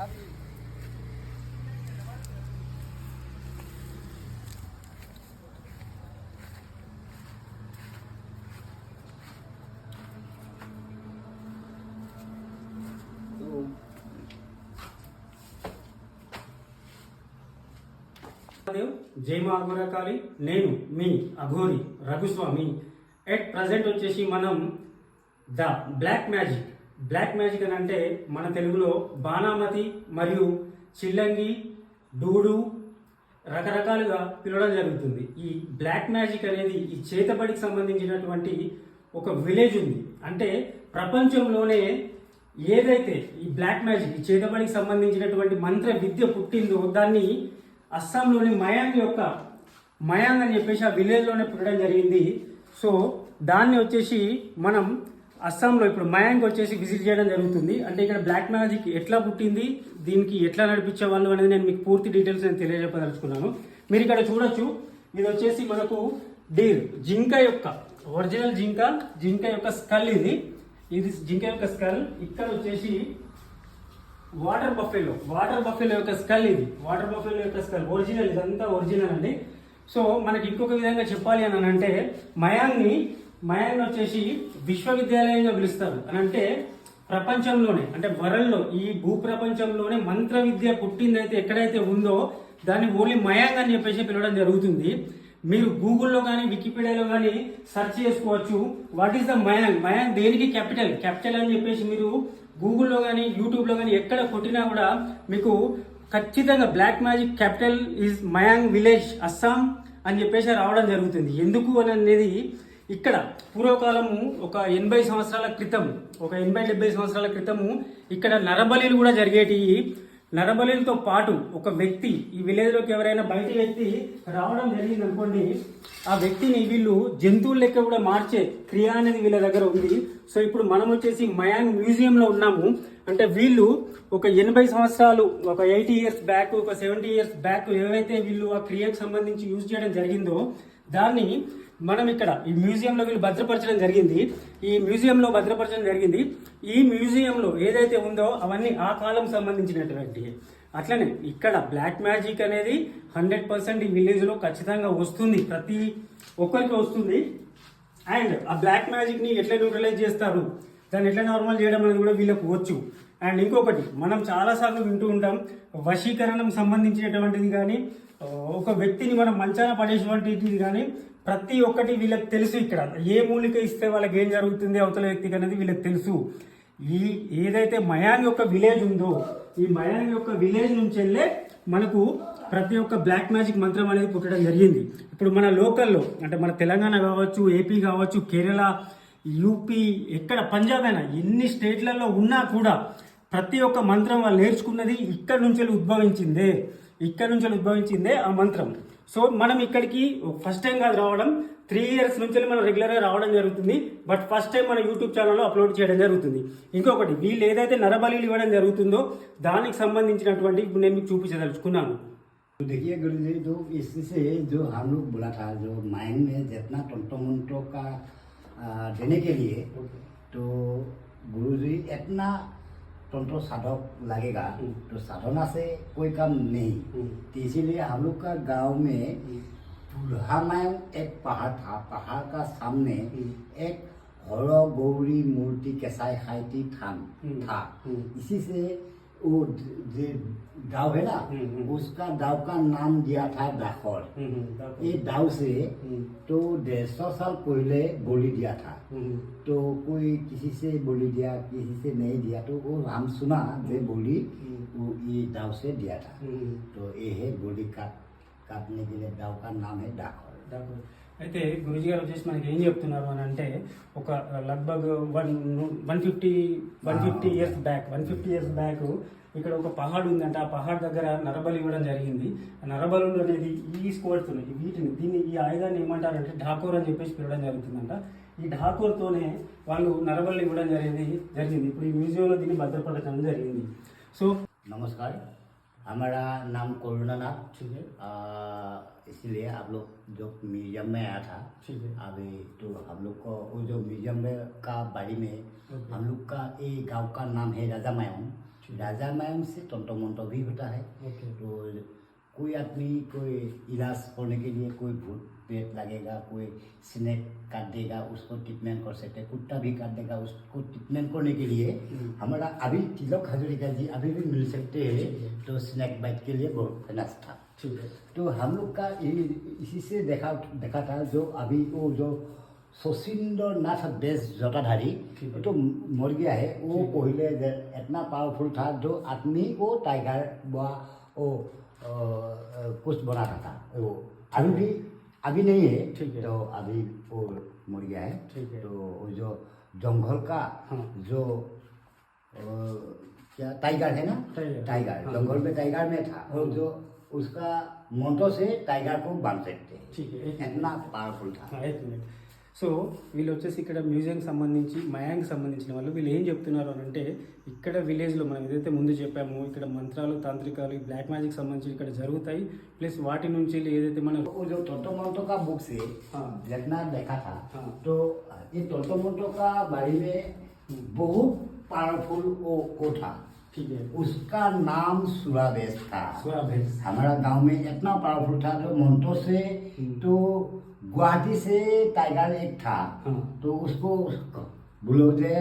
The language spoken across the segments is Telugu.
జై మా అఘోరకాళి నేను మీ అఘోరి రఘుస్వామి. ఎట్ ప్రజెంట్ వచ్చేసి మనం the black magic. Black magic అని అంటే మన తెలుగులో బాణామతి మరియు చిల్లంగి డూడు రకరకాలుగా పిలవడం జరుగుతుంది. ఈ బ్లాక్ మ్యాజిక్ అనేది ఈ చేతబడికి సంబంధించినటువంటి ఒక విలేజ్ ఉంది. అంటే ప్రపంచంలోనే ఏదైతే ఈ బ్లాక్ మ్యాజిక్ ఈ చేతబడికి సంబంధించినటువంటి మంత్ర విద్య పుట్టిందో దాన్ని అస్సాంలోని మయాంగ్ యొక్క మయాంగ్ అని చెప్పేసి ఆ విలేజ్లోనే పుట్టడం జరిగింది. సో దాన్ని వచ్చేసి మనం అస్సాంలో ఇప్పుడు మయాంగ్ వచ్చేసి విజిట్ చేయడం జరుగుతుంది. అంటే ఇక్కడ బ్లాక్ మ్యాజిక్ ఎట్లా పుట్టింది దీనికి ఎట్లా నడిపించే వాళ్ళు అనేది నేను మీకు పూర్తి డీటెయిల్స్ నేను తెలియజెప్పదలుచుకున్నాను. మీరు ఇక్కడ చూడొచ్చు ఇది వచ్చేసి మనకు డీర్ జింక యొక్క ఒరిజినల్ జింక జింక యొక్క స్కల్ ఇది. ఇది జింక యొక్క స్కల్. ఇక్కడ వచ్చేసి వాటర్ బఫెలో వాటర్ బఫెలో యొక్క స్కల్ ఇది. వాటర్ బఫెలో యొక్క స్కల్ ఒరిజినల్ ఇదంతా ఒరిజినల్ అండి. సో మనకి ఇంకొక విధంగా చెప్పాలి అని అంటే మయాంగ్ని మయాంగ్ వచ్చేసి విశ్వవిద్యాలయంగా పిలుస్తారు. అని అంటే ప్రపంచంలోనే అంటే వరల్డ్లో ఈ భూప్రపంచంలోనే మంత్ర విద్య పుట్టిందైతే ఎక్కడైతే ఉందో దాన్ని ఓన్లీ మయాంగ్ అని చెప్పేసి పిలవడం జరుగుతుంది. మీరు గూగుల్లో కానీ వికీపీడియాలో కానీ సెర్చ్ చేసుకోవచ్చు. What is the Mayong? Mayong దేనికి క్యాపిటల్? క్యాపిటల్ అని చెప్పేసి మీరు గూగుల్లో కానీ యూట్యూబ్లో కానీ ఎక్కడ కొట్టినా కూడా మీకు ఖచ్చితంగా black magic capital is Mayong village Assam అని చెప్పేసి రావడం జరుగుతుంది. ఎందుకు అని అనేది ఇక్కడ పూర్వకాలము ఒక ఎనభై సంవత్సరాల క్రితం ఒక ఎనభై డెబ్బై సంవత్సరాల క్రితము ఇక్కడ నరబలిలు కూడా జరిగేటివి నరబలిలతో పాటు ఒక వ్యక్తి ఈ విలేజ్లోకి ఎవరైనా బయటి వ్యక్తి రావడం జరిగింది అనుకోండి ఆ వ్యక్తిని వీళ్ళు జంతువుల లెక్క కూడా మార్చే క్రియ అనేది వీళ్ళ దగ్గర ఉంది. సో ఇప్పుడు మనం వచ్చేసి మయాంగ్ మ్యూజియంలో ఉన్నాము. అంటే వీళ్ళు ఒక ఎనభై సంవత్సరాలు ఒక ఎయిటీ ఇయర్స్ బ్యాక్ ఒక సెవెంటీ ఇయర్స్ బ్యాక్ ఏవైతే వీళ్ళు ఆ క్రియకు సంబంధించి యూజ్ చేయడం జరిగిందో దాన్ని మనం ఇక్కడ ఈ మ్యూజియంలో వీళ్ళు భద్రపరచడం జరిగింది. ఈ మ్యూజియంలో భద్రపరచడం జరిగింది. ఈ మ్యూజియంలో ఏదైతే ఉందో అవన్నీ ఆ కాలం సంబంధించినటువంటి. అట్లనే ఇక్కడ బ్లాక్ మ్యాజిక్ అనేది హండ్రెడ్ పర్సెంట్ ఈ విలేజ్లో ఖచ్చితంగా వస్తుంది. ప్రతి ఒక్కరికి వస్తుంది. అండ్ ఆ బ్లాక్ మ్యాజిక్ని ఎట్లా న్యూట్రలైజ్ చేస్తారు? దాన్ని ఎట్లా నార్మల్ చేయడం అనేది కూడా వీళ్ళకు వచ్చు. అండ్ ఇంకొకటి మనం చాలాసార్లు వింటూ ఉంటాం వశీకరణం సంబంధించినటువంటిది కానీ ఒక వ్యక్తిని మనం మంచాన పడేటువంటిది కానీ ప్రతి ఒక్కటి వీళ్ళకి తెలుసు ఇక్కడ. ఏ మూలిక ఇస్తే వాళ్ళకి ఏం జరుగుతుంది అవతల వ్యక్తికి అనేది వీళ్ళకి తెలుసు. ఈ ఏదైతే మయాంగ్ యొక్క విలేజ్ ఉందో ఈ మయాంగ్ యొక్క విలేజ్ నుంచి వెళ్ళే మనకు ప్రతి ఒక్క బ్లాక్ మ్యాజిక్ మంత్రం అనేది పుట్టడం జరిగింది. ఇప్పుడు మన లోకల్లో అంటే మన తెలంగాణ కావచ్చు ఏపీ కావచ్చు కేరళ యూపీ ఎక్కడ పంజాబ్ అయినా ఎన్ని స్టేట్లలో ఉన్నా కూడా ప్రతి ఒక్క మంత్రం వాళ్ళు నేర్చుకున్నది ఇక్కడ నుంచి ఉద్భవించిందే. ఇక్కడ నుంచి ఉద్భవించిందే ఆ మంత్రం సో మనం ఇక్కడికి ఫస్ట్ టైం కాదు రావడం త్రీ ఇయర్స్ నుంచి మనం రెగ్యులర్గా రావడం జరుగుతుంది బట్ ఫస్ట్ టైం మన యూట్యూబ్ ఛానల్లో అప్లోడ్ చేయడం జరుగుతుంది ఇంకొకటి వీళ్ళు ఏదైతే నరబలిలు ఇవ్వడం జరుగుతుందో దానికి సంబంధించినటువంటి ఇప్పుడు నేను మీకు చూపించదలుచుకున్నాను तो देखिए गुरु जी जो इससे जो हम लोग बोला था जो माइंड में जितना टंटो मंटो का आ, देने के लिए तो गुरु जी इतना टंटो साधक लगेगा हम्म। तो साधना से कोई काम नहीं हम्म। तो इसीलिए हम लोग का गांव में बुढ़ा मायन एक पहाड़ था पहाड़ का सामने हम्म। एक हर गौरी मूर्ति केसाई खाइती थान हम्म। था हम्म। इसी से वो जो दाव है ना? हम्म, हम्म। उसका दाव का नाम दिया था दाखौर। ये दाव से हम्म। तो डेढ़ सौ साल पहले बोली दिया था। हम्म। तो कोई किसी से बोली दिया किसी से नहीं दिया तो वो हम सुना जे बोली वो ये दाव से दिया था। तो ये है बोली के కట్ని గిలే దవకా నామే డాకోర్ అయితే గురుజీ గారు వచ్చేసి మనకి ఏం చెప్తున్నారు అని అంటే ఒక లగ్భగ్ one one fifty one fifty years back one fifty years back ఇక్కడ ఒక పహాడ్ ఉందంట. ఆ పహాడ్ దగ్గర నరబలి ఇవ్వడం జరిగింది. నరబలు అనేది ఈ స్కోర్స్ వీటిని దీన్ని ఈ ఆయుధాన్ని ఏమంటారంటే ఢాకోర్ అని చెప్పేసి పిలవడం జరుగుతుందంట. ఈ ఢాకూర్తోనే వాళ్ళు నరబలు ఇవ్వడం జరిగింది జరిగింది. ఇప్పుడు ఈ మ్యూజియంలో దీన్ని భద్రపరచడం జరిగింది. సో నమస్కారం. हमारा नाम करुणानाथ ठीक है आ, इसलिए आप लोग जो म्यूजियम में आया था ठीक है अभी तो हम लोग को वो जो म्यूजियम में का बारे में ओके। हम लोग का ये गांव का नाम है राजा मायूं राजा मैम से टोंटो मोंटो भी होता है ओके तो कोई आदमी कोई इलाज करने के लिए कोई भूत पेट लगेगा कोई स्नेक काट देगा उसको ट्रीटमेंट कर सकते कुत्ता भी काट देगा उसको ट्रीटमेंट करने के लिए हम्म। हमारा अभी तिलक हजरिका जी अभी भी मिल सकते हैं तो स्नेक बाइट के लिए बहुत फ़ेमस था ठीक है। तो हम लोग का इसी से देखा देखा था जो अभी वो जो सचिंद्र नाथ बेस जटाधारी तो मर गया है वो। पहले इतना पावरफुल था जो आदमी को टाइगर व वो कुछ बनाता था वो। अभी भी अभी नहीं है ठीक है। तो अभी वो मर गया है ठीक है। तो वो जो जंगल का हाँ। जो क्या टाइगर है ना? टाइगर हाँ।, हाँ। जंगल में टाइगर में था और जो उसका मोटो से टाइगर को बाँध सकते हैं। ठीक है इतना पावरफुल था। हाँ, సో వీళ్ళు వచ్చేసి ఇక్కడ మ్యూజియంకి సంబంధించి మయాంక్ సంబంధించిన వాళ్ళు వీళ్ళు ఏం చెప్తున్నారు అని అంటే ఇక్కడ విలేజ్లో మనం ఏదైతే ముందు చెప్పామో ఇక్కడ మంత్రాలు తాంత్రికాలు ఈ బ్లాక్ మ్యాజిక్ సంబంధించి ఇక్కడ జరుగుతాయి ప్లస్ వాటి నుంచి ఏదైతే మన वो जो टोटो मोटो का बुक से हाँ। जितना देखा था हाँ। तो ये टोटो मोटो का बारे में बहुत पावरफुल वो वो था ठीक है उसका नाम सुरावेश था। सुराभेस हमारा गाँव में इतना पावरफुल था जो मोन्टो से हम्म। तो गुवाहाटी से टाइगर एक था। हाँ। तो उसको बुलोजे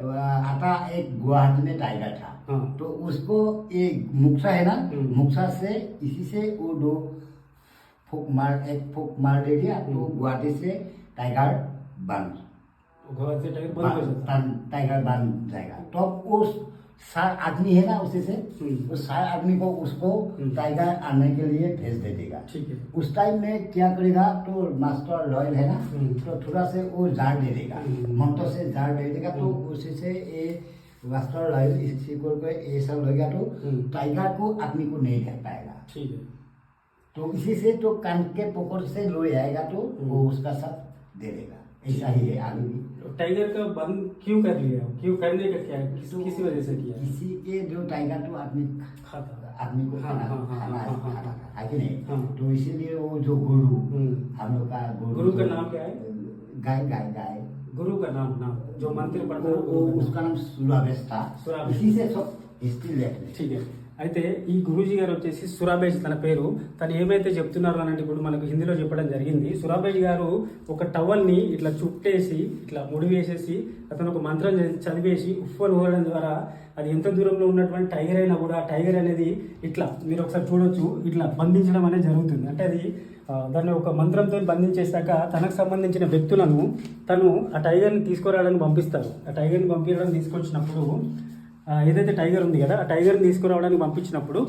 आता एक गुवाहाटी में टाइगर था। हाँ। तो उसको एक मुक्सा है ना हम्म। मुक्सा से इसी से वो दो फूक मार एक फूक मार दे दिया तो हम्म। गुवाहाटी से टाइगर बंद गोवा से टाइगर बंद बंद- टाइगर बंद जाएगा। तो उस सार आदमी है ना उसी से हम्म। उस सार आदमी को उसको हम्म। टाइगर आने के लिए भेज दे देगा ठीक है उस टाइम में क्या करेगा तो मास्टर रॉयल है ना हम्म। तो थोड़ा से वो जार दे देगा हम्म। मंत्र से जार दे देगा तो हम्म। उसी से ये मास्टर रॉयल इसी को ये सब लगेगा तो हम्म। टाइगर को आदमी को नहीं देख पाएगा ठीक है तो इसी से तो कान के पकड़ से लो आएगा तो वो हम्म। उसका सब दे देगा ऐसा ही है तो टाइगर का बंद क्यों कर लिया क्यों करने का क्या है तो किसी वजह से किया किसी के जो टाइगर तो आदमी खाता आदमी को हाँ, खाना हाँ, हाँ, खाना हाँ, हाँ, हाँ। था है कि नहीं हाँ। तो इसीलिए वो जो गुरु हम्म। हम लोग का गुरु गुरु का नाम क्या है? गाय गाय गाय गुरु का नाम नाम जो मंत्र पढ़ता है। उसका नाम सुरावेश था इसी से सब అయితే ఈ గురూజీ గారు వచ్చేసి సురాబేజ్ తన పేరు. తను ఏమైతే చెప్తున్నారు అని ఇప్పుడు మనకు హిందీలో చెప్పడం జరిగింది. సురాబేజ్ గారు ఒక టవల్ని ఇట్లా చుట్టేసి ఇట్లా ముడివేసేసి అతను ఒక మంత్రం చదివేసి ఉఫ్ఫలు పోవడం ద్వారా అది ఎంత దూరంలో ఉన్నటువంటి టైగర్ అయినా కూడా టైగర్ అనేది ఇట్లా మీరు ఒకసారి చూడొచ్చు. ఇట్లా బంధించడం అనేది జరుగుతుంది. అంటే అది దాన్ని ఒక మంత్రంతో బంధించేశాక తనకు సంబంధించిన వ్యక్తులను తను ఆ టైగర్ని తీసుకురావడానికి పంపిస్తారు. ఆ టైగర్ని పంపించడం తీసుకొచ్చినప్పుడు ఏదైతే టైగర్ ఉంది కదా ఆ టైగర్ని తీసుకురావడానికి పంపించినప్పుడు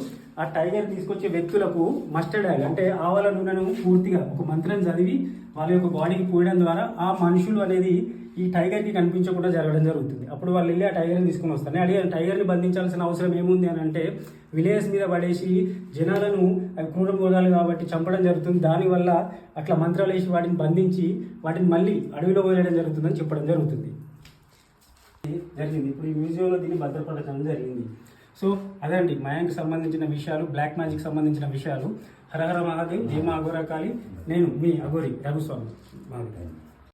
ఆ టైగర్ తీసుకొచ్చే వ్యక్తులకు మస్టర్డ్ ఆయిల్ అంటే ఆవాల నూనెను పూర్తిగా ఒక మంత్రం చదివి వాళ్ళ యొక్క బాడీకి పూయడం ద్వారా ఆ మనుషులు అనేది ఈ టైగర్కి కనిపించకుండా జరగడం జరుగుతుంది. అప్పుడు వాళ్ళు వెళ్ళి ఆ టైగర్ని తీసుకుని వస్తారు. నేను అడిగాను టైగర్ని బంధించాల్సిన అవసరం ఏముంది అని అంటే విలేజ్ మీద పడేసి జనాలను అవి క్రూర మృగాలు కాబట్టి చంపడం జరుగుతుంది. దానివల్ల అట్లా మంత్రాలు వేసి వాటిని బంధించి వాటిని మళ్ళీ అడవిలో వదిలేయడం జరుగుతుందని చెప్పడం జరుగుతుంది. జరిగింది. ఇప్పుడు ఈ మ్యూజియంలో దీన్ని భద్రపరచడం జరిగింది. సో అదండి. మయాంకి సంబంధించిన విషయాలు బ్లాక్ మ్యాజిక్ సంబంధించిన విషయాలు. హరహర మహాదేవ్ భీమా అఘోరాకాళి నేను మీ అఘోరి రఘుస్వామి. మహాదేవ్